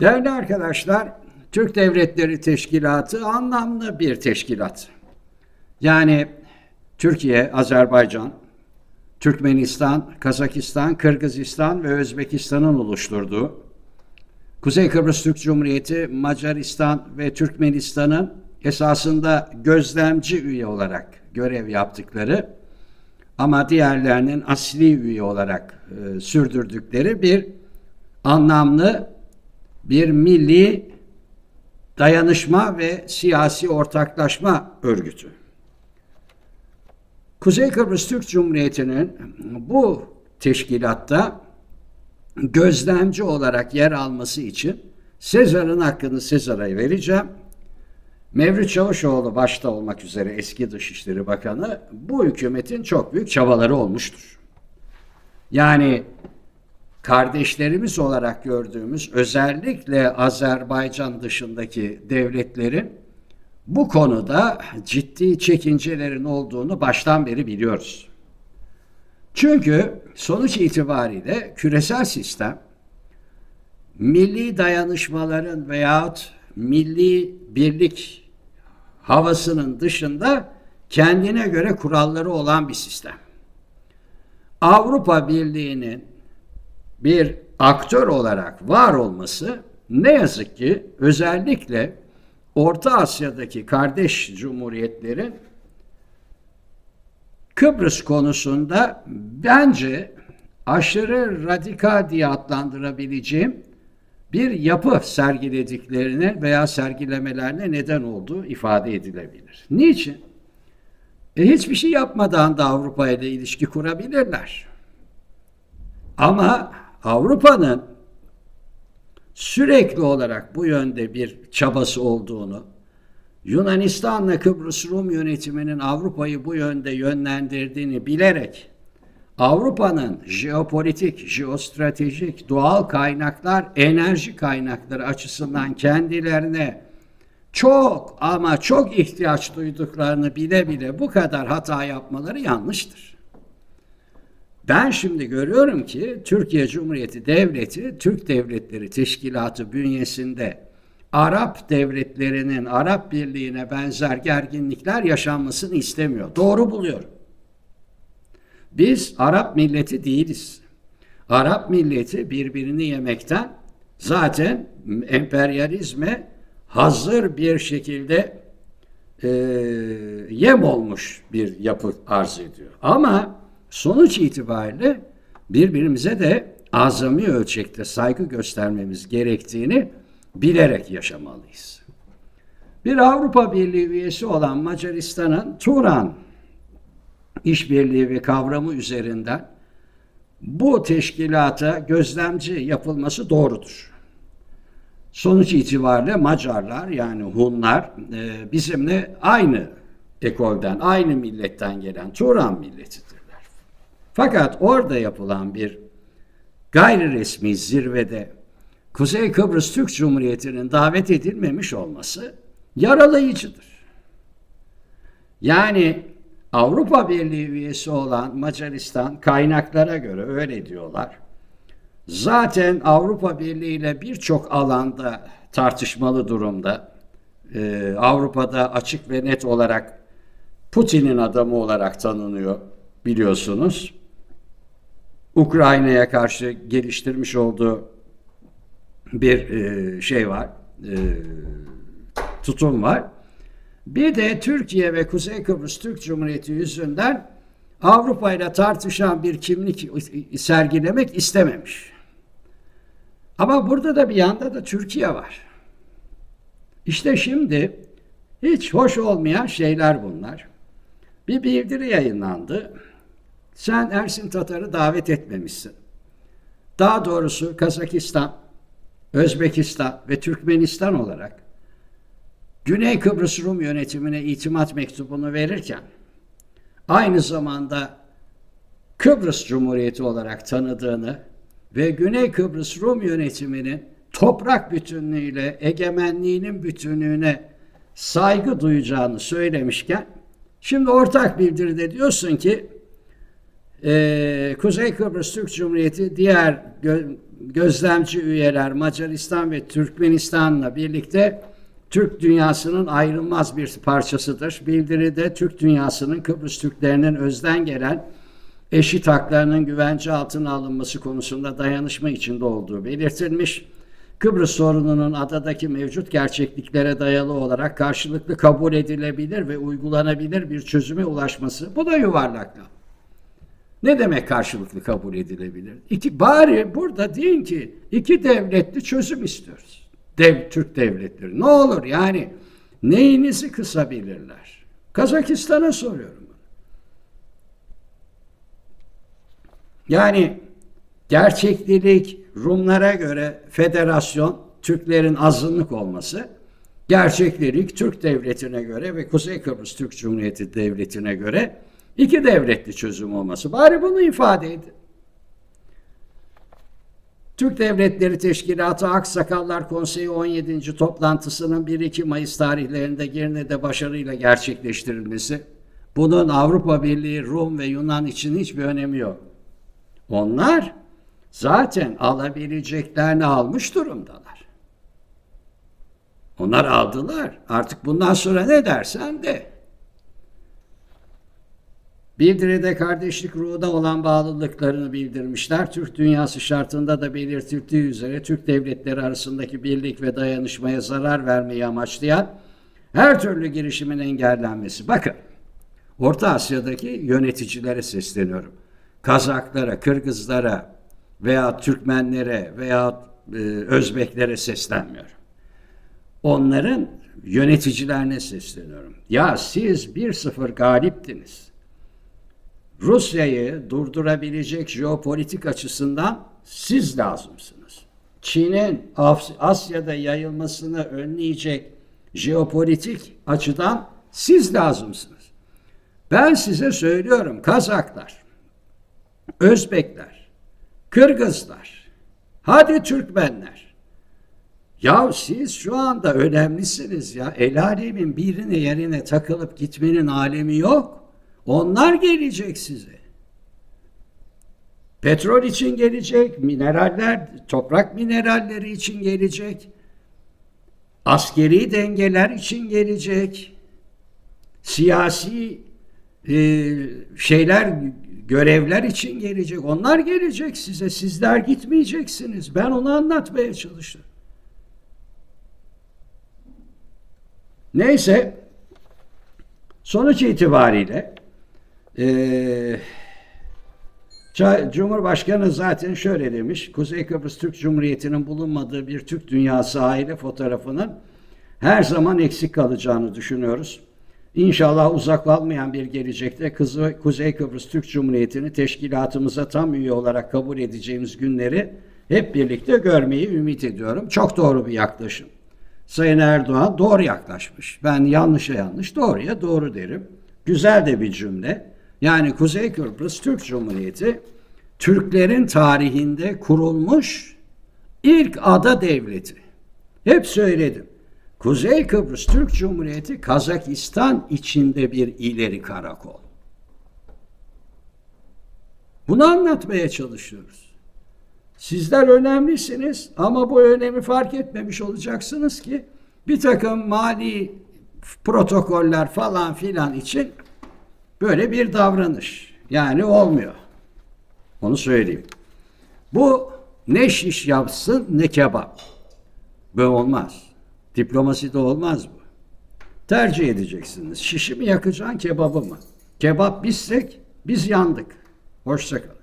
Değerli arkadaşlar, Türk Devletleri Teşkilatı anlamlı bir teşkilat. Yani Türkiye, Azerbaycan, Türkmenistan, Kazakistan, Kırgızistan ve Özbekistan'ın oluşturduğu Kuzey Kıbrıs Türk Cumhuriyeti, Macaristan ve Türkmenistan'ın esasında gözlemci üye olarak görev yaptıkları ama diğerlerinin asli üye olarak e, sürdürdükleri bir anlamlı bir milli dayanışma ve siyasi ortaklaşma örgütü. Kuzey Kıbrıs Türk Cumhuriyeti'nin bu teşkilatta gözlemci olarak yer alması için Sezar'ın hakkını Sezar'a vereceğim. Mevlüt Çavuşoğlu başta olmak üzere eski Dışişleri Bakanı bu hükümetin çok büyük çabaları olmuştur. Yani kardeşlerimiz olarak gördüğümüz özellikle Azerbaycan dışındaki devletlerin bu konuda ciddi çekincelerin olduğunu baştan beri biliyoruz. Çünkü sonuç itibariyle küresel sistem milli dayanışmaların veyahut milli birlik havasının dışında kendine göre kuralları olan bir sistem. Avrupa Birliği'nin bir aktör olarak var olması ne yazık ki özellikle Orta Asya'daki kardeş cumhuriyetlerin Kıbrıs konusunda bence aşırı radikal diye adlandırabileceğim bir yapı sergilediklerine veya sergilemelerine neden olduğu ifade edilebilir. Niçin? E hiçbir şey yapmadan da Avrupa ile ilişki kurabilirler. Ama Avrupa'nın sürekli olarak bu yönde bir çabası olduğunu, Yunanistan'la Kıbrıs Rum yönetiminin Avrupa'yı bu yönde yönlendirdiğini bilerek Avrupa'nın jeopolitik, jeostratejik, doğal kaynaklar, enerji kaynakları açısından kendilerine çok ama çok ihtiyaç duyduklarını bile bile bu kadar hata yapmaları yanlıştır. Ben şimdi görüyorum ki Türkiye Cumhuriyeti Devleti, Türk Devletleri Teşkilatı bünyesinde Arap devletlerinin Arap Birliği'ne benzer gerginlikler yaşanmasını istemiyor. Doğru buluyorum. Biz Arap milleti değiliz. Arap milleti birbirini yemekten zaten emperyalizme hazır bir şekilde e, yem olmuş bir yapı arz ediyor. Ama sonuç itibariyle birbirimize de azami ölçekte saygı göstermemiz gerektiğini bilerek yaşamalıyız. Bir Avrupa Birliği üyesi olan Macaristan'ın Turan işbirliği ve kavramı üzerinden bu teşkilata gözlemci yapılması doğrudur. Sonuç itibariyle Macarlar yani Hunlar e, bizimle aynı ekolden, aynı milletten gelen Turan milletidirler. Fakat orada yapılan bir gayri resmi zirvede Kuzey Kıbrıs Türk Cumhuriyeti'nin davet edilmemiş olması yaralayıcıdır. Yani Avrupa Birliği üyesi olan Macaristan kaynaklara göre öyle diyorlar. Zaten Avrupa Birliği ile birçok alanda tartışmalı durumda. Ee, Avrupa'da açık ve net olarak Putin'in adamı olarak tanınıyor biliyorsunuz. Ukrayna'ya karşı geliştirmiş olduğu bir e, şey var, e, tutum var. Bir de Türkiye ve Kuzey Kıbrıs Türk Cumhuriyeti yüzünden Avrupa ile tartışan bir kimlik sergilemek istememiş. Ama burada da bir yanda da Türkiye var. İşte şimdi hiç hoş olmayan şeyler bunlar. Bir bildiri yayınlandı. Sen Ersin Tatar'ı davet etmemişsin. Daha doğrusu Kazakistan, Özbekistan ve Türkmenistan olarak Güney Kıbrıs Rum yönetimine itimat mektubunu verirken aynı zamanda Kıbrıs Cumhuriyeti olarak tanıdığını ve Güney Kıbrıs Rum yönetiminin toprak bütünlüğüyle egemenliğinin bütünlüğüne saygı duyacağını söylemişken şimdi ortak bildiride diyorsun ki e, Kuzey Kıbrıs Türk Cumhuriyeti diğer gözlemci üyeler Macaristan ve Türkmenistan'la birlikte Türk dünyasının ayrılmaz bir parçasıdır. Bildiride Türk dünyasının Kıbrıs Türklerinin özden gelen eşit haklarının güvence altına alınması konusunda dayanışma içinde olduğu belirtilmiş. Kıbrıs sorununun adadaki mevcut gerçekliklere dayalı olarak karşılıklı kabul edilebilir ve uygulanabilir bir çözüme ulaşması. Bu da yuvarlak laf. Ne demek karşılıklı kabul edilebilir? İki, bari burada deyin ki iki devletli çözüm istiyoruz. Dev, Türk devletleri. Ne olur yani neyinizi kısabilirler? Kazakistan'a soruyorum. bunu. Yani gerçeklilik Rumlara göre federasyon Türklerin azınlık olması, gerçeklilik Türk devletine göre ve Kuzey Kıbrıs Türk Cumhuriyeti devletine göre iki devletli çözüm olması. Bari bunu ifade edin. Türk Devletleri Teşkilatı Aksakallar Konseyi 17. toplantısının 1-2 Mayıs tarihlerinde Girne'de başarıyla gerçekleştirilmesi, bunun Avrupa Birliği, Rum ve Yunan için hiçbir önemi yok. Onlar zaten alabileceklerini almış durumdalar. Onlar aldılar. Artık bundan sonra ne dersen de. Bildiride kardeşlik ruhuna olan bağlılıklarını bildirmişler. Türk dünyası şartında da belirtildiği üzere Türk devletleri arasındaki birlik ve dayanışmaya zarar vermeyi amaçlayan her türlü girişimin engellenmesi. Bakın, Orta Asya'daki yöneticilere sesleniyorum. Kazaklara, Kırgızlara veya Türkmenlere veya e, Özbeklere seslenmiyorum. Onların yöneticilerine sesleniyorum. Ya siz 1-0 galiptiniz. Rusya'yı durdurabilecek jeopolitik açısından siz lazımsınız. Çin'in Asya'da yayılmasını önleyecek jeopolitik açıdan siz lazımsınız. Ben size söylüyorum Kazaklar, Özbekler, Kırgızlar, hadi Türkmenler. Ya siz şu anda önemlisiniz ya. El alemin birine yerine takılıp gitmenin alemi yok. Onlar gelecek size. Petrol için gelecek, mineraller, toprak mineralleri için gelecek. Askeri dengeler için gelecek. Siyasi e, şeyler, görevler için gelecek. Onlar gelecek size. Sizler gitmeyeceksiniz. Ben onu anlatmaya çalışıyorum. Neyse sonuç itibariyle Ça- Cumhurbaşkanı zaten şöyle demiş. Kuzey Kıbrıs Türk Cumhuriyeti'nin bulunmadığı bir Türk dünyası aile fotoğrafının her zaman eksik kalacağını düşünüyoruz. İnşallah uzak kalmayan bir gelecekte Kuzey Kıbrıs Türk Cumhuriyeti'ni teşkilatımıza tam üye olarak kabul edeceğimiz günleri hep birlikte görmeyi ümit ediyorum. Çok doğru bir yaklaşım. Sayın Erdoğan doğru yaklaşmış. Ben yanlışa yanlış, doğruya doğru derim. Güzel de bir cümle. Yani Kuzey Kıbrıs Türk Cumhuriyeti Türklerin tarihinde kurulmuş ilk ada devleti. Hep söyledim. Kuzey Kıbrıs Türk Cumhuriyeti Kazakistan içinde bir ileri karakol. Bunu anlatmaya çalışıyoruz. Sizler önemlisiniz ama bu önemi fark etmemiş olacaksınız ki bir takım mali protokoller falan filan için böyle bir davranış. Yani olmuyor. Onu söyleyeyim. Bu ne şiş yapsın ne kebap. Böyle olmaz. Diplomasi de olmaz bu. Tercih edeceksiniz. Şişi mi yakacaksın kebabı mı? Kebap bizsek biz yandık. Hoşçakalın.